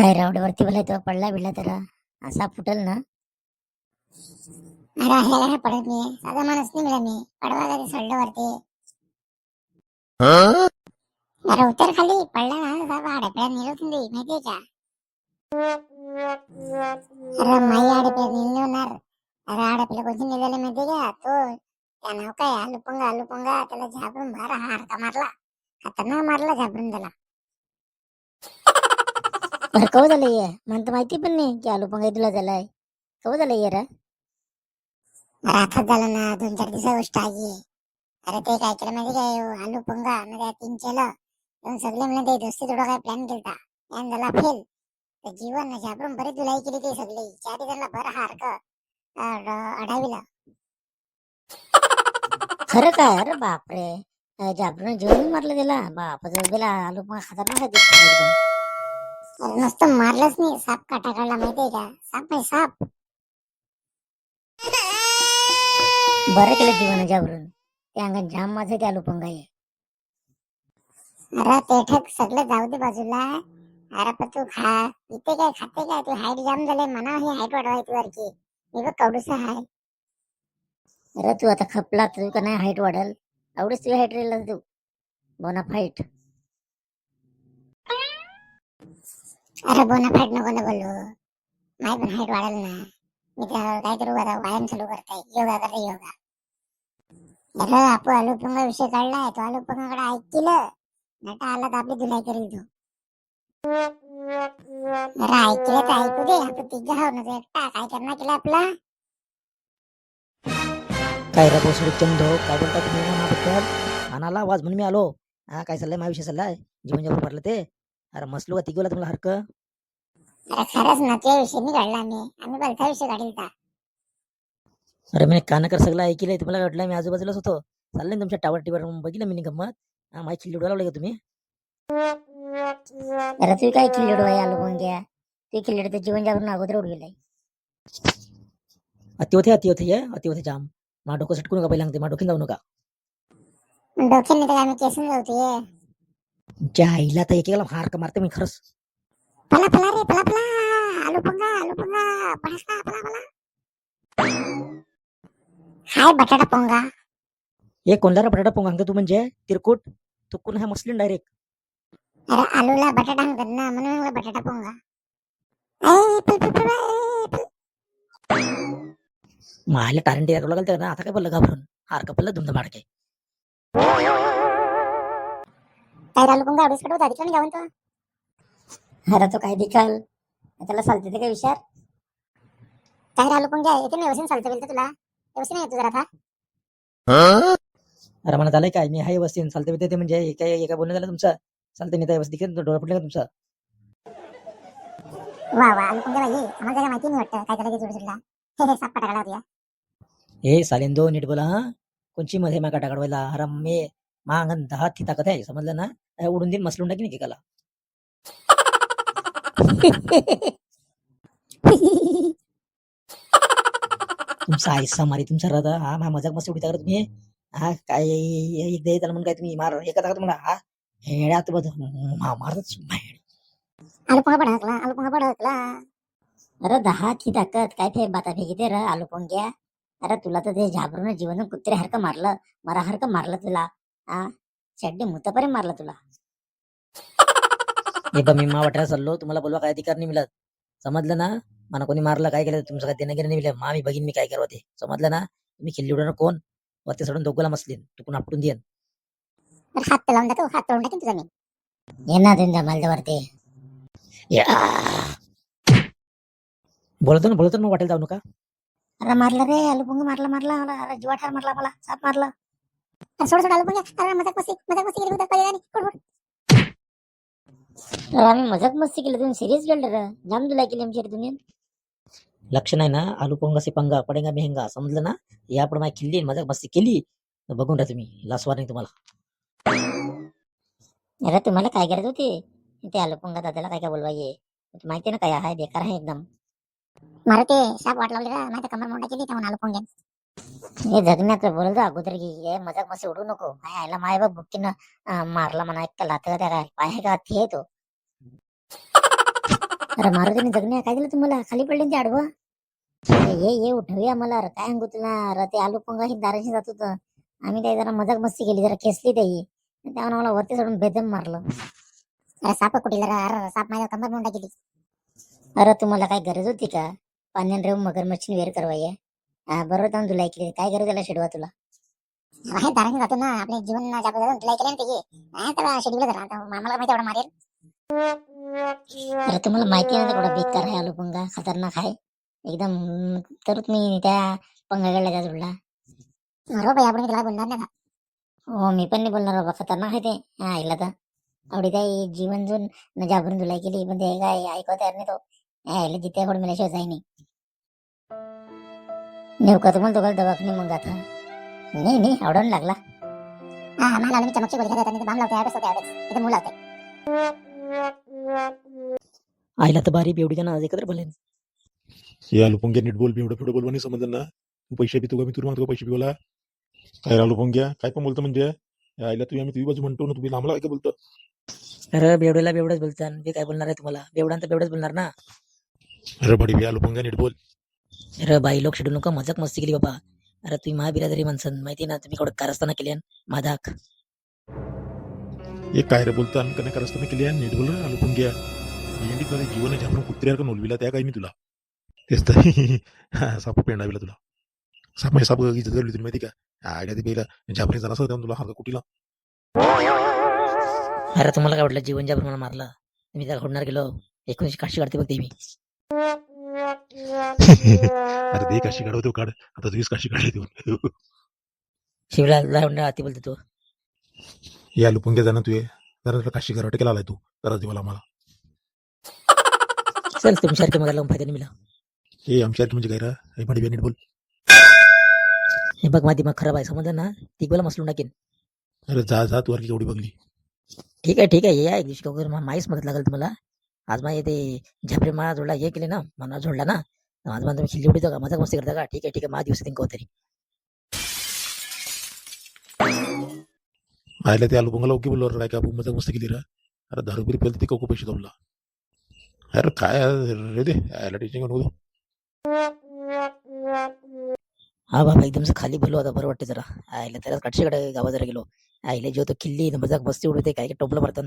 काय रावड्यावरती बोलाय तो पडला बिडला तर असा फुटल ना. अरे ह्याला काय पडत नाही साधा माणूस नाही मिळा मी पडवा तरी सडलं वरती अरे उतर खाली. पडला ना साधा आडप्या निरोधून दे माहितीये का? अरे माई आडप्या निलवणार अरे आडप्याला कोणती निघाले माहितीये का? तो त्या नाव काय आलुपंगा आलुपंगा त्याला झापरून बारा हारका मारला. खतरनाक मारला झापरून त्याला. बरं कव झालं ये? तर माहिती पण नाही की आलू पंगाई तुला झालाय. कव झालं ये रे? अरे आताच झालं ना दोन चार दिवसा गोष्ट आहे. अरे ते काय केलं माहिती काय आलू पंगा त्या तीन केलं. दोन सगळे ते दोस्ती थोडा काय प्लॅन केलता. प्लॅन झाला फेल तर जीवन झापरून बरीच दुलाई केली ते सगळी. चारी त्यांना बरं हारक. अडाविला. खरं काय? अरे बापरे. जाबरून जेवण मारलं त्याला. बाप गेला आलू पंगा खतरनाक आहे अरे नुसतं मारलंच नाही. साप काटा काढला माहितीये का? साप नाही साप. बरं केलं जीवन जाबरून. त्या अंगात जाम माझं ते आलू पंगा आहे. अरे ते ठक सगळं जाऊ दे बाजूला. अरे पण तू खा. इथे काय खाते काय? तू हाईट जाम झाले म्हणा ही हाईट वाढवायची वरची. मी बघ कवडूसा हाय. अरे तू आता खपला तू का नाही हाईट वाढल? एवढीच तुझी हाईट राहिलं तू. बोना फाईट अरे बोना फाईट नको ना बोलू. माही पण हाईट वाढेल ना. मी त्यावर काहीतरी करू व्यायाम चालू करताय. योगा करते योगा. अरे आपण आलूपंगा विषय काढलाय. तो आलूपंगाकडे ऐकलं. नटा आला तर आपली धुलाई करील तो. अरे ऐकलं तर ऐकू दे. आपण तिघ हाव ना एकटा. काय करणार केलं आपला? काय रे पोसडी चंद? काय बोलता तुम्ही? माझ्याबद्दल आणाला आवाज म्हणून मी आलो. हा काय चाललंय? माझ्या विषय चाललाय? जीवन जेवण भरलं ते? अरे मसलो का तिघोला तुम्हाला हरक. अरे खरंच ना त्या विषय नाही काढला आम्ही आम्ही बलथा विषय काढील का अरे मी कान कर सगळं ऐकलंय तुम्हाला वाटलं? मी आजूबाजूलाच होतो. चाललंय ना तुमच्या टावर. टीवर बघितलं मी गंमत हा माझी खिल्ली उडवायला लागले का तुम्ही? अरे तू काय किल्लेड बाई आलू पंग्या ते किल्लेड तर जीवन जाबरून अगोदर उडविलाय. अति होते अति होते ये. अति होते जाम. मा डोकं सटकू नका पहिला मा डोक्यात जाऊ नका. डोक्याने तर आम्ही केसून जाऊते तुमच्या आईला तर एकेकाला हारक मारते मी खरंच. पला पला रे पला पला. आलू पंगा आलू पंगा. पळसा पला पला. हाय बटाटा पोंगा. हे कोणला रे बटाटा पोंगा? तू म्हणजे? तिरकुट? तुकून हा मसलीन डायरेक्ट अरे आलूला बटाटा म्हणतात ना म्हणून म्हणलं बटाटा पोंगा. ऐ, पल, पल, पल. मायला टारेंटी करू लागलं ना? आता काय बोललं घाबरून? हारक पडलं तुमचं माडके? काय आलू पंगा अडूस कडवत आधी कोणी जाऊन तो. अरे तो काय दिकाल त्याला चालते ते काय विचार? काय रे आलू पंगा येते मी व्यवस्थित चालतं बिलतं तुला? व्यवस्थित नाही येत तुझा आता? अरे मला झालंय काय? मी हाय वस्ती चालते बिलते ते म्हणजे हे काय एका बोलणं झालं तुमचं? चालते मी त्या वस्ती डोळा फुटले का तुमचं? वा वा आलू पंगा बाई? आम्हाला काय माहिती नाही वाटतं. काय त्याला जोडी सुटला हे हे साप पटाकडा होती हे सालेंदो नीट बोला हा. कोणची मध्ये माका टाकडवायला? अरे मी मांगन दहा ती ताकद आहे समजलं ना? उडून दिन मसलून टाकी एकाला तुमचा आयसा मारी तुमचा रदा हा मा मजाक मस्त उडी तुम्ही? हा काय एकदा येताना म्हणून काय तुम्ही? मार एका ताकद म्हणा हा? हेड्यात बघ मा- मारतच माहेड. आलू पडकला आलू पंगा पडकला अरे दहा की ताकद काय फे बाता फेकी ते र आलू घ्या. अरे तुला तर ते झाबरून जीवन कुत्रे हरकं मारलं मरा हरकं मारलं तुला. हा चड्डी मुतापर्यंत मारलं तुला. हे बा मी मा वाटायला चाललो तुम्हाला बोलवा काय अधिकार नाही मिळत. समजलं ना? मला कोणी मारलं काय केलं तुमचं काय देणं घेणं नाही मिळत. मा मी बघीन मी काय करावं ते. समजलं ना? तुम्ही खिल्ली उडवणार कोण? वरती सोडून दोघाला मसलीन तुकून आपटून देईन. तर हात लावून टाकू हात तोडून टाकेन तुझा मी. ये ना तुमच्या मालदावरती. बोलतो ना बोलतो ना मग वाटेल जाऊ नका. अरे मारला रे आलू मारला मारला मला अरे जीवा ठार मारला मला साप मारला. सोड सोड आलू पंगा अरे मजाक मस्ती मजाक मस्ती केली उद्या पहिले कोण कोण अरे आम्ही मजाक मस्ती केली तुम्ही सिरियस गेल रे. जाम तुला केली आमची रे तुम्ही लक्ष नाही ना आलू पोंगा से पंगा पडेगा मेहंगा समजलं ना? यापुढे माझी खिल्ली मजा मस्ती केली. बघून राहा तुम्ही लासवार नाही तुम्हाला. अरे तुम्हाला काय करायचं होते? ते आलू पंगा दादाला काय काय बोलवाये माहिती ना काय आहे? बेकार आहे एकदम. मारुती साप वाट लावली का माहिती कमर मोठा केली त्यामुळे आलू पंगे हे जगण्याचं बोलतो अगोदर की हे मजाक मस्ती उडू नको. काय आयला माय बघ बुक्कीनं मारला म्हणा एक लात त्या काय पाय का ते तो. अरे मारुतीने जगण्या काय दिलं तुम्हाला? खाली पडले ना ते आडवा? ये ये उठवूया मला अरे काय सांगू तुला अरे ते आलू पंगाशी दाराशी जात होतं. आम्ही ते जरा मजाक मस्ती केली जरा खेचली त्याही. त्यामुळे मला वरती सोडून बेदम मारलं. अरे साप कुठे अरे साप माझ्या कंबर मुंडा केली अरे तुम्हाला काय गरज होती का? पाण्यान रेव मगरमच्छीने वेर करवाय बरोबर जाऊन तुला ऐकले काय गरज आला शेडवा तुला? बाहेर दाराने जातो ना आपले जीवन तुला ऐकले ना त्याची नाही त्याला शेड्यूल करा आता आम्हाला माहिती एवढा मारेल. अरे तुम्हाला माहिती नाही ना थोडा बेकार आहे आलू पंगा खतरनाक आहे. एकदम तर तुम्ही त्या पंगाकडला त्या जोडला हो भाई आपण मी त्याला बोलणार नाही हो मी पण नाही बोलणार बाबा खतरनाक आहे ते. हा ऐकला तर. आवडी काय जीवन जून न जागरून तुला केली. पण ते काय ऐकवत नाही तो. ऐकलं जिथे कोण मिळाशिवाय जाई नाही. का तुम्हाला दोघांना दवाखाने मग आता नाही नाही आवडून लागला. हा मला आलं मी चमकची गोळी खात आणि बाम लावते ऍडच होते ऍडच इथे मूल लावते आईला तर बारी बेवडी ना आज एकत्र बोलेन हे आलू पोंग्या नीट बोल एवढं पुढे बोलवा नाही समजलं ना. तू पैसे बी तू का मी तुला म्हणतो का पैसे बी बोला. काय आलू पोंग्या काय पण बोलतो म्हणजे. या आईला तुम्ही आम्ही तुझी बाजू म्हणतो ना तुम्ही आम्हाला काय बोलतो. अरे बेवड्याला बेवडच बोलतात मी काय बोलणार आहे तुम्हाला. बेवडांत बेवडच बोलणार ना. अरे बडी बी आलू पोंग्या नीट बोल. अरे बाई लोक शेडू नका मजाक मस्ती केली बाबा. अरे तुम्ही महाबिरादरी माणसं माहिती ना तुम्ही केवढं कारस्थाना केली माधाक. हे काय रे बोलतो आम्ही कन्या करस्ताना केली नीट बोल रे आलू पोंग्या मेंढीत मध्ये जीवन आहे आपण कुत्र्यासारखं नोलविला त्या काही मी तुला. तेच तर. हा, साप पेंडाविला तुला. साप म्हणजे साप इज्जत करली तुला माहिती का? आयडिया ते पहिला झापरे झाला असं तुला हात कुटीला अरे तुम्हाला काय वाटलं जीवन ज्या प्रमाणे मारलं? मी त्याला घडणार गेलो. एकोणीसशे काशी काढते बघते मी. अरे दे काशी काढवतो काढ. आता तुझीच काशी काढली देऊन शिवला आती बोलते तू. हे आलू पोंग्या जाणं तू ये. जरा तुला काशी कराटे केला आलाय तू. करा देवाला मला. चल तुमच्यासारखे मग लावून फायदा नाही मिळाला. हे आमच्यासारखी म्हणजे काय हे बडी बी नीट बोल. हे बघ माझी मग खराब आहे. समजलं ना? ती बोला मसलून टाकेन. अरे जा जा. तू केवढी बघली. ठीक आहे ठीक आहे. या एक दिवशी माहीच मदत लागेल तुम्हाला. आज माझे ते झापरे मला जोडला हे केले ना मला जोडला ना आज मला तुम्ही खिल्ली का? मजाक मस्ती करता का? ठीक आहे ठीक आहे माझा दिवस तिंक तरी आयला ते आलू पोंगाला ओके बोललो रे, काय का आपण मजा मस्त केली रा. अरे दहा रुपये पहिले ते कोको पैसे जमला अरे काय रे दे आयला घेऊन नको हा बाबा एकदम खाली बोललो आता बरं वाटते जरा. आईला त्याला काटशीकडे गावा जरा गेलो. आईला जेव्हा तो किल्ली मजाक मस्ती उडते काय काय टोपलं मारतात.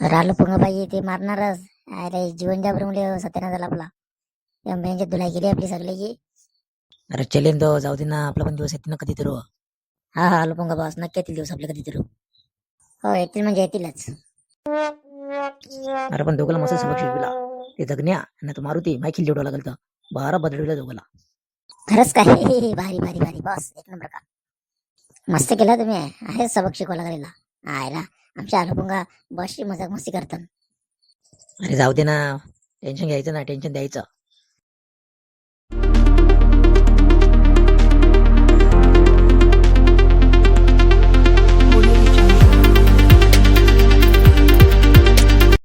राहिलं पंगा पाहिजे ते मारणारच. अरे जीवन जाबर मुले सत्यानाश झाला आपला. त्या धुलाई केली आपली सगळ्याची अरे चलेन तो जाऊ दे ना आपला पण दिवस येते ना कधी तर हा हा आलू पंगा बस नक्की येतील दिवस आपल्या कधी तरी हो येतील म्हणजे येतीलच. अरे पण दोघाला मस्त सबक शिकविला. ते जगण्या आणि तो मारुती माय खिल्ली उडवा लागल तर बारा बदलविला दोघाला. खरंच काय? भारी भारी भारी. बॉस एक नंबर का? मस्त केलं तुम्ही. आहे सबक शिकवायला गेलेला आयला. आमच्या आलूपुंगा बसची मजाक मस्ती करतात. अरे जाऊ दे ना. टेन्शन घ्यायचं ना. टेन्शन द्यायचं.